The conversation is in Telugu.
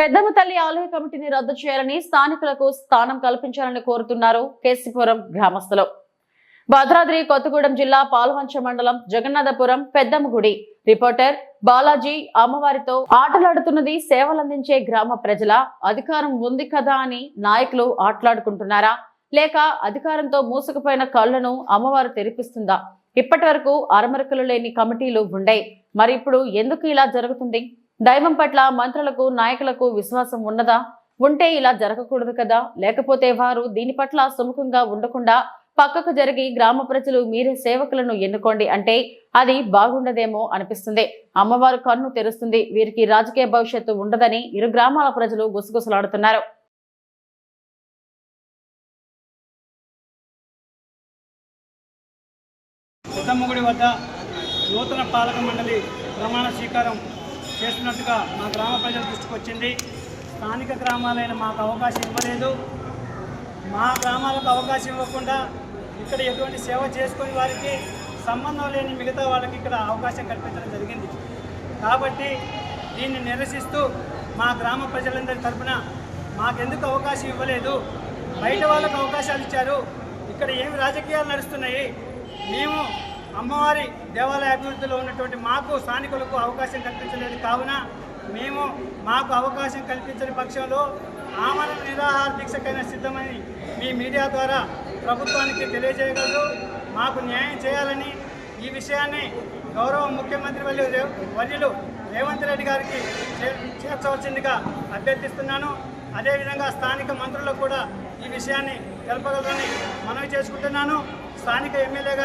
పెద్దమ్మ తల్లి ఆలయ కమిటీని రద్దు చేయాలని స్థానికులకు స్థానం కల్పించాలని కోరుతున్నారు కేసీపురం గ్రామస్తులు. భద్రాద్రి కొత్తగూడెం జిల్లా పాల్వంచ మండలం జగన్నాథపురం పెద్దమ్మ గుడి రిపోర్టర్ బాలాజీ అమ్మవారితో ఆటలాడుతున్నది సేవలందించే గ్రామ ప్రజల అధికారం ఉంది కదా అని నాయకులు ఆటలాడుకుంటున్నారా? లేక అధికారంతో మూసుకుపోయిన కళ్ళను అమ్మవారు తెరిపిస్తుందా? ఇప్పటి వరకు అరమరకలు లేని కమిటీలు ఉండే మరి ఇప్పుడు ఎందుకు ఇలా జరుగుతుంది? దైవం పట్ల మంత్రులకు నాయకులకు విశ్వాసం ఉన్నదా? ఉంటే ఇలా జరగకూడదు కదా? లేకపోతే వారు దీని పట్ల సుముఖంగా ఉండకుండా పక్కకు జరిగి గ్రామ ప్రజలు మీరే సేవకులను ఎన్నుకోండి అంటే అది బాగుండదేమో అనిపిస్తుంది. అమ్మవారు కన్ను తెరుస్తుంది వీరికి రాజకీయ భవిష్యత్తు ఉండదని ఇరు గ్రామాల ప్రజలు గుసగుసలాడుతున్నారు. వద్ద నూతన పాలక మండలి ప్రమాణ స్వీకారం చేస్తున్నట్టుగా మా గ్రామ ప్రజల దృష్టికి వచ్చింది. స్థానిక గ్రామాలైన మాకు అవకాశం ఇవ్వలేదు. మా గ్రామాలకు అవకాశం ఇవ్వకుండా ఇక్కడ ఎటువంటి సేవ చేసుకుని వారికి సంబంధం లేని మిగతా వాళ్ళకి ఇక్కడ అవకాశం కల్పించడం జరిగింది. కాబట్టి దీన్ని నిరసిస్తూ మా గ్రామ ప్రజలందరి తరఫున మాకెందుకు అవకాశం ఇవ్వలేదు? బయట వాళ్ళకు అవకాశాలు ఇచ్చారు. ఇక్కడ ఏమి రాజకీయాలు నడుస్తున్నాయి? మేము అమ్మవారి దేవాలయ అభివృద్ధిలో ఉన్నటువంటి మాకు స్థానికులకు అవకాశం కల్పించలేదు. కావున మేము మాకు అవకాశం కల్పించని పక్షంలో ఆమరణ నిరాహార దీక్షకైనా సిద్ధమని మీ మీడియా ద్వారా ప్రభుత్వానికి తెలియజేయగలరు. మాకు న్యాయం చేయాలని ఈ విషయాన్ని గౌరవ ముఖ్యమంత్రి వర్యులు వర్యులు రేవంత్ రెడ్డి గారికి చేర్చవలసిందిగా అభ్యర్థిస్తున్నాను. అదేవిధంగా స్థానిక మంత్రులకు కూడా ఈ విషయాన్ని తెలపగలరని మనవి చేసుకుంటున్నాను. స్థానిక ఎమ్మెల్యే